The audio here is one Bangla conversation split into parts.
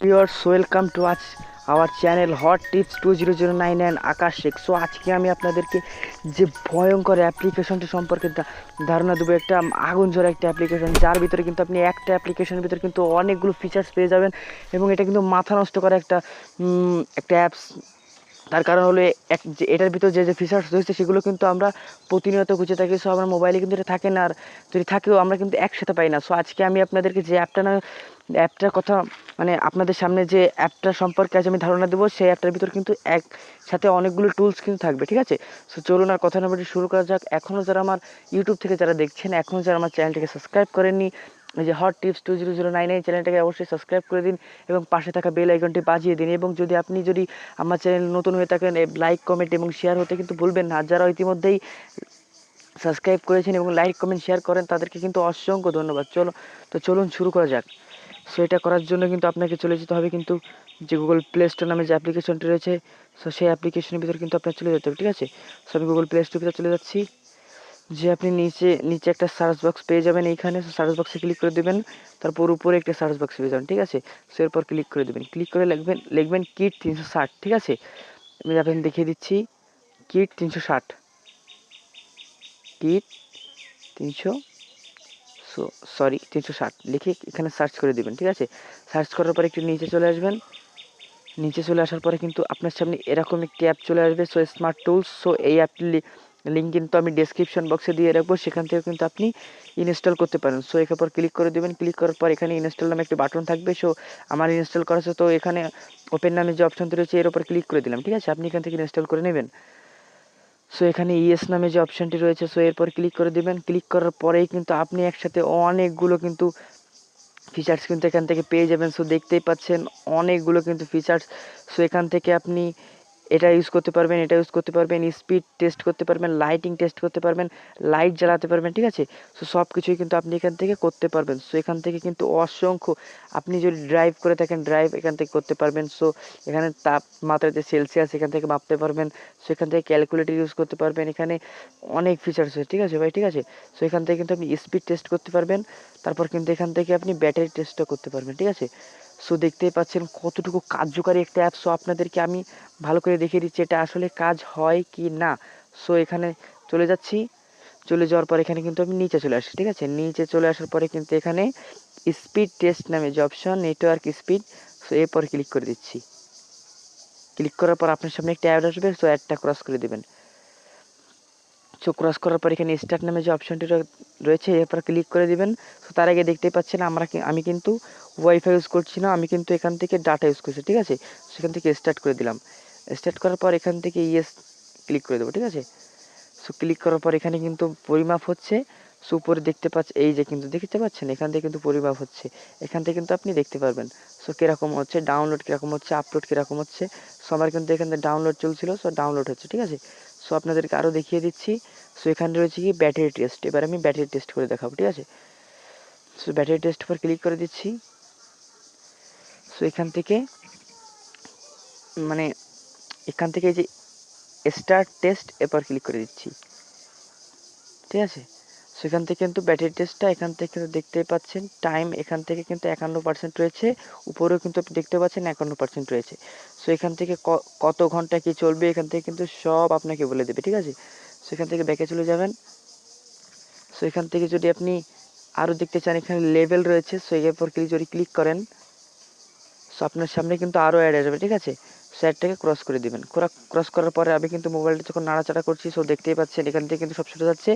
ভিউয়ার্স ওয়েলকাম টু আজ our channel Hot Tips two zero zero nine nine Akash Sheikh so আজকে আমি আপনাদেরকে যে ভয়ঙ্কর অ্যাপ্লিকেশনটি সম্পর্কে ধারণা দেবো, একটা আগুন ঝরা একটা অ্যাপ্লিকেশন যার ভিতরে কিন্তু আপনি একটা অ্যাপ্লিকেশনের ভিতরে কিন্তু অনেকগুলো ফিচার্স পেয়ে যাবেন এবং এটা কিন্তু মাথা নষ্ট করা একটা একটা অ্যাপস তার কারণ হলো এক যে এটার ভিতর যে যে ফিচার্স রয়েছে সেগুলো কিন্তু আমরা প্রতিনিয়ত খুঁজে থাকি সো আমার মোবাইলে কিন্তু এটা থাকে না। আর যদি থাকেও আমরা কিন্তু একসাথে পাই না। সো আজকে আমি আপনাদেরকে যে অ্যাপটা না অ্যাপটার কথা মানে আপনাদের সামনে যে অ্যাপটা সম্পর্কে আজ আমি ধারণা দেবো, সেই অ্যাপটার ভিতর কিন্তু একসাথে অনেকগুলো টুলস কিন্তু থাকবে, ঠিক আছে? সো চলুন আর কথা না বলে শুরু করা যাক। এখনও যারা আমার ইউটিউব থেকে যারা দেখছেন, এখনও যারা আমার চ্যানেলটিকে সাবস্ক্রাইব করেননি যে Hot Tips two zero zero nine এই চ্যানেলটাকে অবশ্যই সাবস্ক্রাইব করে দিন এবং পাশে থাকা বেল আইকনটি বাজিয়ে দিন। এবং যদি আপনি যদি আমার চ্যানেল নতুন হয়ে থাকেন লাইক কমেন্ট এবং শেয়ার হতে কিন্তু ভুলবেন না। যারা ইতিমধ্যেই সাবস্ক্রাইব করেছেন এবং লাইক কমেন্ট শেয়ার করেন, তাদেরকে কিন্তু অসংখ্য ধন্যবাদ। চলো, তো চলুন শুরু করা যাক। সো এটা করার জন্য কিন্তু আপনাকে চলে যেতে হবে কিন্তু যে গুগল প্লে স্টোর নামে যে অ্যাপ্লিকেশনটি রয়েছে সো সেই অ্যাপ্লিকেশনের ভিতরে কিন্তু আপনার চলে যেতে হবে, ঠিক আছে? সো আমি গুগল প্লে স্টোর ভিতরে চলে যাচ্ছি। যে আপনি নিচে নিচে একটা সার্চ বক্স পেয়ে যাবেন এইখানে। সার্চ বক্সে ক্লিক করে দেবেন। তারপর উপরে একটা সার্চ বক্স পেয়ে যাবেন, ঠিক আছে? সো এরপর ক্লিক করে দেবেন। ক্লিক করে লিখবেন লিখবেন কিট তিনশো ষাট, ঠিক আছে? আমি আপনাদের দেখিয়ে দিচ্ছি। কিট তিনশো ষাট। কিট তিনশো সো সরি তিনশো ষাট। লিখে এখানে সার্চ করে দেবেন, ঠিক আছে? সার্চ করার পরে একটু নিচে চলে আসবেন। নিচে চলে আসার পরে কিন্তু আপনার সামনে এরকম একটি অ্যাপ চলে আসবে। সো স্মার্ট টুলস সো এই অ্যাপটির লিঙ্ক কিন্তু আমি ডেসক্রিপশন বক্সে দিয়ে রাখব, সেখান থেকে কিন্তু আপনি ইনস্টল করতে পারেন। সো এখান পর ক্লিক করে দেবেন ক্লিক করার পর এখানে ইনস্টল নামে একটি বাটন থাকবে। সো আমার ইনস্টল করা আছে, তো এখানে ওপেন নামে যে অপশনটি রয়েছে, এর উপর ক্লিক করে দিলাম, ঠিক আছে? আপনি এখান থেকে ইনস্টল করে নেবেন। সো এখানে ইএস নামে যে অপশনটি রয়েছে সো এরপর ক্লিক করে দেবেন। ক্লিক করার পরেই কিন্তু আপনি একসাথে অনেকগুলো কিন্তু ফিচার্স কিন্তু এখান থেকে পেয়ে যাবেন। সো দেখতেই পাচ্ছেন, অনেকগুলো কিন্তু ফিচার্স সো এখান থেকে আপনি এটা ইউজ করতে পারবেন, এটা ইউজ করতে পারবেন স্পিড টেস্ট করতে পারবেন লাইটিং টেস্ট করতে পারবেন লাইট জ্বালাতে পারবেন, ঠিক আছে? সো সব কিছুই কিন্তু আপনি এখান থেকে করতে পারবেন। সো এখান থেকে কিন্তু অসংখ্য, আপনি যদি ড্রাইভ করে থাকেন ড্রাইভ এখান থেকে করতে পারবেন। সো এখানে তাপমাত্রা যে সেলসিয়াস এখান থেকে মাপতে পারবেন। সো এখান থেকে ক্যালকুলেটর ইউজ করতে পারবেন। এখানে অনেক ফিচার্স আছে, ঠিক আছে ভাই? ঠিক আছে? সো এখান থেকে কিন্তু আপনি স্পিড টেস্ট করতে পারবেন। তারপর কিন্তু এখান থেকে আপনি ব্যাটারি টেস্টও করতে পারবেন, ঠিক আছে? সো দেখতেই পাচ্ছেন কতটুকু কার্যকারী একটা অ্যাপ সো আপনাদেরকে আমি ভালো করে দেখিয়ে দিচ্ছি এটা আসলে কাজ হয় কি না। সো এখানে চলে যাচ্ছি। চলে যাওয়ার পর এখানে কিন্তু আমি নিচে চলে আসি ঠিক আছে? নিচে চলে আসার পরে কিন্তু এখানে স্পিড টেস্ট নামে যে অপশন নেটওয়ার্ক স্পিড সো এরপর ক্লিক করে দিচ্ছি। ক্লিক করার পর আপনার সামনে একটা অ্যাড আসবে সো অ্যাডটা ক্রস করে দেবেন। সো ক্রস করার পর এখানে স্টার্ট নামে যে অপশনটি রয়ে- রয়েছে, এরপর ক্লিক করে দিবেন। সো তার আগে দেখতেই পাচ্ছেন আমরা আমি কিন্তু ওয়াইফাই ইউজ করছি না, আমি কিন্তু এখান থেকে ডাটা ইউজ করছি, ঠিক আছে? সেখান থেকে স্টার্ট করে দিলাম। স্টার্ট করার পর এখান থেকে ইয়েস ক্লিক করে দেবো, ঠিক আছে? সো ক্লিক করার পর এখানে কিন্তু পরিমাপ হচ্ছে। সো উপরে দেখতে পাচ্ছেন এই যে কিন্তু দেখতে পাচ্ছেন, এখান থেকে কিন্তু পরিমাপ হচ্ছে। এখান থেকে কিন্তু আপনি দেখতে পারবেন। সো কীরকম হচ্ছে? ডাউনলোড কীরকম হচ্ছে? আপলোড কীরকম হচ্ছে? সবার কিন্তু এখান থেকে ডাউনলোড চলছিল সো ডাউনলোড হচ্ছে, ঠিক আছে? সো আপনাদেরকে আরও দেখিয়ে দিচ্ছি। সো এখানে রয়েছে কি ব্যাটারি টেস্ট এবার আমি ব্যাটারি টেস্ট করে দেখাবো, ঠিক আছে? সো ব্যাটারি টেস্ট পর ক্লিক করে দিচ্ছি। সো এখান থেকে মানে এখান থেকে যে স্টার্ট টেস্ট এরপর ক্লিক করে দিচ্ছি। ঠিক আছে? সেখান থেকে কিন্তু ব্যাটারি টেস্টটা এখান থেকে কিন্তু দেখতেই পাচ্ছেন। টাইম এখান থেকে কিন্তু একান্ন পার্সেন্ট রয়েছে। উপরেও কিন্তু আপনি দেখতে পাচ্ছেন একান্ন পার্সেন্ট রয়েছে। সো এখান থেকে কত ঘণ্টা কি চলবে এখান থেকে কিন্তু সব আপনাকে বলে দেবে, ঠিক আছে? সেখান থেকে ব্যাকে চলে যাবেন। সো এখান থেকে যদি আপনি আরও দেখতে চান, এখানে লেভেল রয়েছে। সো এরপর ক্লিক যদি ক্লিক করেন সো আপনার সামনে কিন্তু আরও অ্যাড আসবে ঠিক আছে? সো অ্যাডটাকে ক্রস করে দিবেন। ক্রস করার পরে আমি কিন্তু মোবাইলটা যখন নাড়াচাড়া করছি সো দেখতেই পাচ্ছেন এখান থেকে কিন্তু সব শুরু যাচ্ছে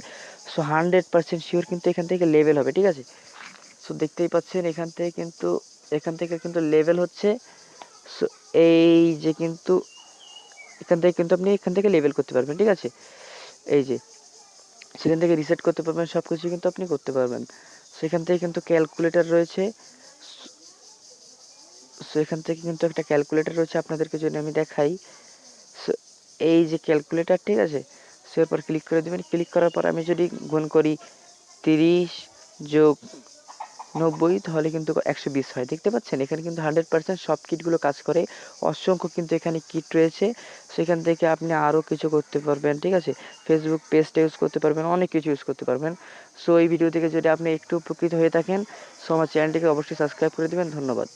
সো হান্ড্রেড পার্সেন্ট শিওর কিন্তু এখান থেকে লেভেল হবে, ঠিক আছে? সো দেখতেই পাচ্ছেন এখান থেকে কিন্তু, এখান থেকে কিন্তু লেভেল হচ্ছে সো এই যে কিন্তু, এখান থেকে কিন্তু আপনি এখান থেকে লেভেল করতে পারবেন, ঠিক আছে? এই যে, সেখান থেকে রিসেট করতে পারবেন সব কিছু কিন্তু আপনি করতে পারবেন। সেখান থেকে কিন্তু ক্যালকুলেটর রয়েছে সো এখান থেকে কিন্তু একটা ক্যালকুলেটর রয়েছে আপনাদেরকে যদি আমি দেখাই। সো এই যে ক্যালকুলেটর ঠিক আছে? সো এরপর ক্লিক করে দেবেন। ক্লিক করার পর আমি যদি গুণ করি তিরিশ যোগ নব্বই, তাহলে কিন্তু একশো বিশ হয়। দেখতে পাচ্ছেন? এখানে কিন্তু হান্ড্রেড পার্সেন্ট সব কিটগুলো কাজ করে। অসংখ্য কিন্তু এখানে কিট রয়েছে। সেখান থেকে আপনি আরও কিছু করতে পারবেন, ঠিক আছে? ফেসবুক পেজটা ইউজ করতে পারবেন, অনেক কিছু ইউজ করতে পারবেন। সো এই ভিডিও থেকে যদি আপনি একটু উপকৃত হয়ে থাকেন সো আমার চ্যানেলটিকে অবশ্যই সাবস্ক্রাইব করে দেবেন। ধন্যবাদ।